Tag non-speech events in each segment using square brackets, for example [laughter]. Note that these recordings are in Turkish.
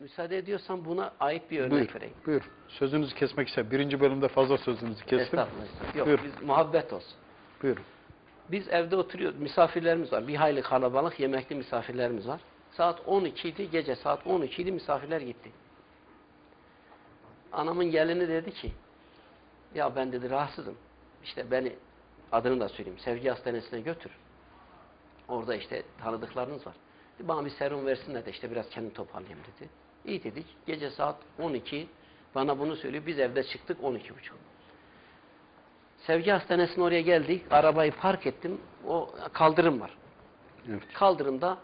Müsaade ediyorsan buna ait bir örnek Buyur, vereyim. buyur. Sözünüzü kesmek istedim. Birinci bölümde fazla sözünüzü kestim. Estağfurullah. estağfurullah. Yok Buyur. biz muhabbet olsun. Buyurun. Biz evde oturuyoruz. Misafirlerimiz var. Bir hayli kalabalık yemekli misafirlerimiz var. Saat 12 idi. Gece saat 12 idi. Misafirler gitti. Anamın gelini dedi ki ya ben dedi rahatsızım. İşte beni adını da söyleyeyim. Sevgi hastanesine götür. Orada işte tanıdıklarınız var. Bana bir serum versinler de işte biraz kendimi toparlayayım dedi. İyi dedik. Gece saat 12 bana bunu söylüyor. Biz evde çıktık 12.30. Sevgi hastanesine oraya geldik. Arabayı park ettim. O kaldırım var. Evet. Kaldırımda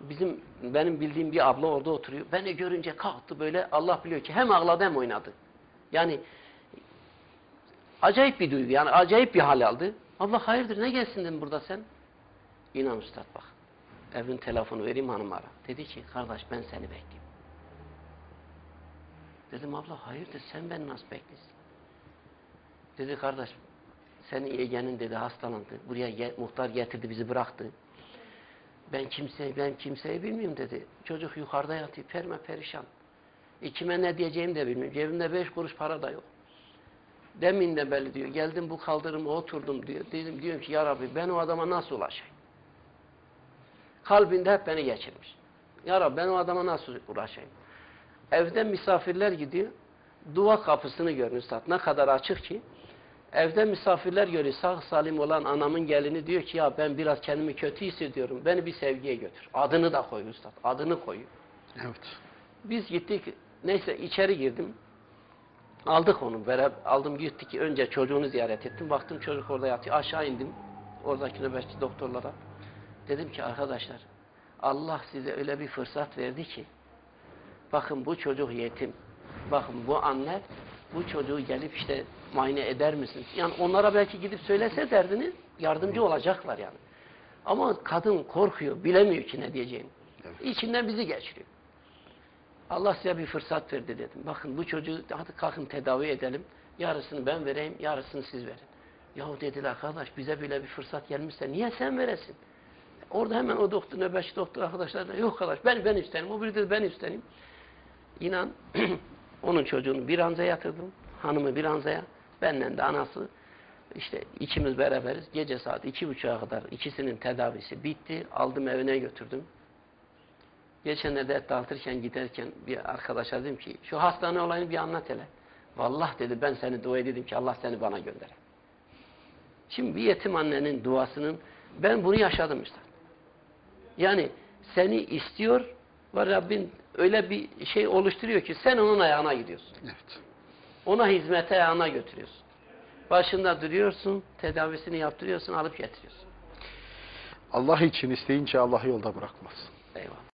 bizim benim bildiğim bir abla orada oturuyor. Beni görünce kalktı böyle Allah biliyor ki hem ağladı hem oynadı. Yani acayip bir duygu yani acayip bir hal aldı. Abla hayırdır ne gelsin dedim burada sen? İnan üstad bak. Evin telefonu vereyim hanıma. Dedi ki kardeş ben seni bekliyorum. Dedim abla hayırdır sen beni nasıl bekliyorsun? Dedi kardeş senin yeğenin dedi hastalandı. Buraya ge- muhtar getirdi bizi bıraktı. Ben kimseyi ben kimseyi bilmiyorum dedi. Çocuk yukarıda yatıyor perme perişan. E ne diyeceğimi de bilmiyorum. Cebimde beş kuruş para da yok. Demin de belli diyor. Geldim bu kaldırıma oturdum diyor. Dedim diyorum ki ya Rabbi ben o adama nasıl ulaşayım? Kalbinde hep beni geçirmiş. Ya Rabbi ben o adama nasıl ulaşayım? Evde misafirler gidiyor. Dua kapısını görün üstad. Ne kadar açık ki. Evde misafirler görüyor. Sağ salim olan anamın gelini diyor ki ya ben biraz kendimi kötü hissediyorum. Beni bir sevgiye götür. Adını da koy üstad. Adını koyuyor. Evet. Biz gittik. Neyse içeri girdim. Aldık onu. Beraber aldım gittik. Önce çocuğunu ziyaret ettim. Baktım çocuk orada yatıyor. Aşağı indim. Oradaki nöbetçi doktorlara. Dedim ki arkadaşlar Allah size öyle bir fırsat verdi ki bakın bu çocuk yetim. Bakın bu anne bu çocuğu gelip işte muayene eder misiniz? Yani onlara belki gidip söylese derdini yardımcı olacaklar yani. Ama kadın korkuyor, bilemiyor ki ne diyeceğini. İçinden bizi geçiriyor. Allah size bir fırsat verdi dedim. Bakın bu çocuğu hadi kalkın tedavi edelim. Yarısını ben vereyim, yarısını siz verin. Yahu dediler arkadaş bize bile bir fırsat gelmişse niye sen veresin? Orada hemen o doktor, nöbetçi doktor arkadaşlar da yok arkadaş ben ben isterim. O biri de ben isterim. İnan [clears throat] onun çocuğunu bir anza yatırdım. Hanımı bir anzaya. Benden de anası. İşte ikimiz beraberiz. Gece saat iki buçuğa kadar ikisinin tedavisi bitti. Aldım evine götürdüm. Geçenlerde et dağıtırken giderken bir arkadaşa dedim ki şu hastane olayını bir anlat hele. Vallahi dedi ben seni dua dedim ki Allah seni bana gönder. Şimdi bir yetim annenin duasının ben bunu yaşadım işte. Yani seni istiyor ve Rabbin öyle bir şey oluşturuyor ki sen onun ayağına gidiyorsun. Evet. Ona hizmete ayağına götürüyorsun. Başında duruyorsun, tedavisini yaptırıyorsun, alıp getiriyorsun. Allah için isteyince Allah yolda bırakmaz. Eyvallah.